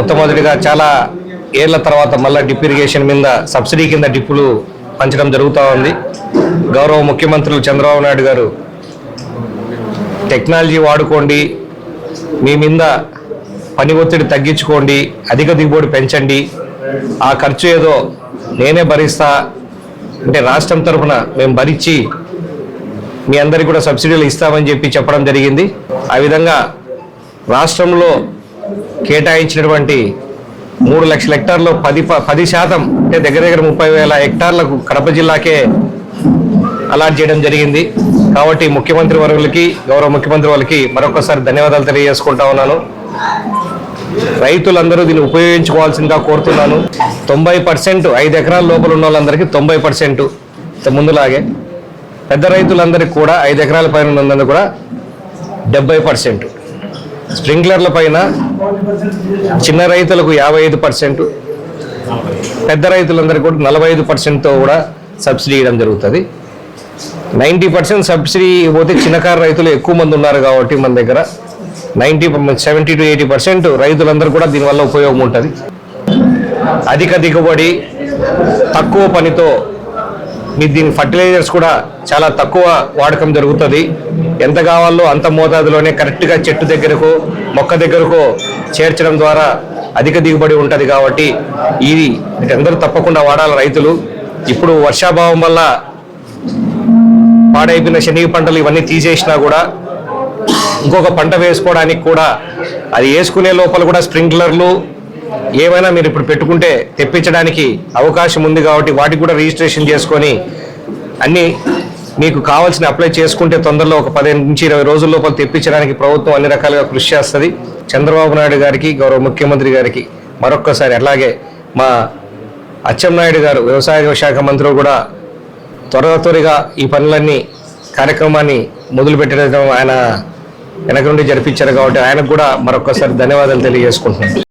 మొట్టమొదటిగా చాలా ఏళ్ళ తర్వాత మళ్ళీ డిప్ ఇరిగేషన్ మీద సబ్సిడీ కింద డిప్పులు పంచడం జరుగుతూ ఉంది. గౌరవ ముఖ్యమంత్రులు చంద్రబాబు నాయుడు గారు టెక్నాలజీ వాడుకోండి మీ మీద పని ఒత్తిడి తగ్గించుకోండి అధిక దిగుబడి పెంచండి ఆ ఖర్చు ఏదో నేనే భరిస్తా అంటే రాష్ట్రం తరఫున మేము భరించి మీ అందరికీ కూడా సబ్సిడీలు ఇస్తామని చెప్పి చెప్పడం జరిగింది. ఆ విధంగా రాష్ట్రంలో కేటాయించినటువంటి మూడు లక్షల హెక్టార్లో పది ప- పది శాతం అంటే దగ్గర దగ్గర ముప్పై వేల హెక్టార్లకు కడప జిల్లాకే అలాట్ చేయడం జరిగింది. కాబట్టి ముఖ్యమంత్రి వర్గులకి గౌరవ ముఖ్యమంత్రి వాళ్ళకి మరొకసారి ధన్యవాదాలు తెలియజేసుకుంటా ఉన్నాను. రైతులందరూ దీన్ని ఉపయోగించుకోవాల్సిందిగా కోరుతున్నాను. తొంభై పర్సెంట్ ఐదు ఎకరాల లోపల ఉన్న వాళ్ళందరికీ తొంభై పర్సెంట్ ముందులాగే. పెద్ద రైతులందరికీ కూడా ఐదు ఎకరాల పైన ఉన్నందుకు కూడా డెబ్బై పర్సెంట్. స్ప్రింక్లర్ల పైన చిన్న రైతులకు యాభై ఐదు పర్సెంట్ పెద్ద రైతులందరికీ కూడా నలభై ఐదు పర్సెంట్తో కూడా సబ్సిడీ ఇవ్వడం జరుగుతుంది. నైంటీ పర్సెంట్ సబ్సిడీ పోతే చిన్నకారు రైతులు ఎక్కువ మంది ఉన్నారు కాబట్టి మన దగ్గర. Ninety seventy to eighty percent రైతులందరూ కూడా దీనివల్ల ఉపయోగం ఉంటుంది. అధిక దిగుబడి తక్కువ పనితో మీ దీని ఫర్టిలైజర్స్ కూడా చాలా తక్కువ వాడకం జరుగుతుంది. ఎంత కావాలో అంత మోతాదులోనే కరెక్ట్గా చెట్టు దగ్గరకు మొక్క దగ్గరకు చేర్చడం ద్వారా అధిక దిగుబడి ఉంటుంది కాబట్టి ఇది అందరూ తప్పకుండా వాడాలి రైతులు. ఇప్పుడు వర్షాభావం వల్ల పాడైపోయిన శనగ పంటలు ఇవన్నీ తీసేసినా కూడా ఇంకొక పంట వేసుకోవడానికి కూడా అది వేసుకునే లోపల కూడా స్ప్రింక్లర్లు ఏమైనా మీరు ఇప్పుడు పెట్టుకుంటే తెప్పించడానికి అవకాశం ఉంది కాబట్టి వాటికి కూడా రిజిస్ట్రేషన్ చేసుకొని అన్ని మీకు కావాల్సిన అప్లై చేసుకుంటే తొందరలో ఒక పదిహేను నుంచి ఇరవై రోజుల లోపల తెప్పించడానికి ప్రభుత్వం అన్ని రకాలుగా కృషి చేస్తుంది. చంద్రబాబు నాయుడు గారికి గౌరవ ముఖ్యమంత్రి గారికి మరొక్కసారి అలాగే మా అచ్చెన్నాయుడు గారు వ్యవసాయ శాఖ మంత్రులు కూడా త్వర త్వరగా ఈ పనులన్నీ కార్యక్రమాన్ని మొదలుపెట్టడం ఆయన వెనక నుండి జరిపించారు కాబట్టి ఆయనకు కూడా మరొకసారి ధన్యవాదాలు తెలియజేసుకుంటున్నాను.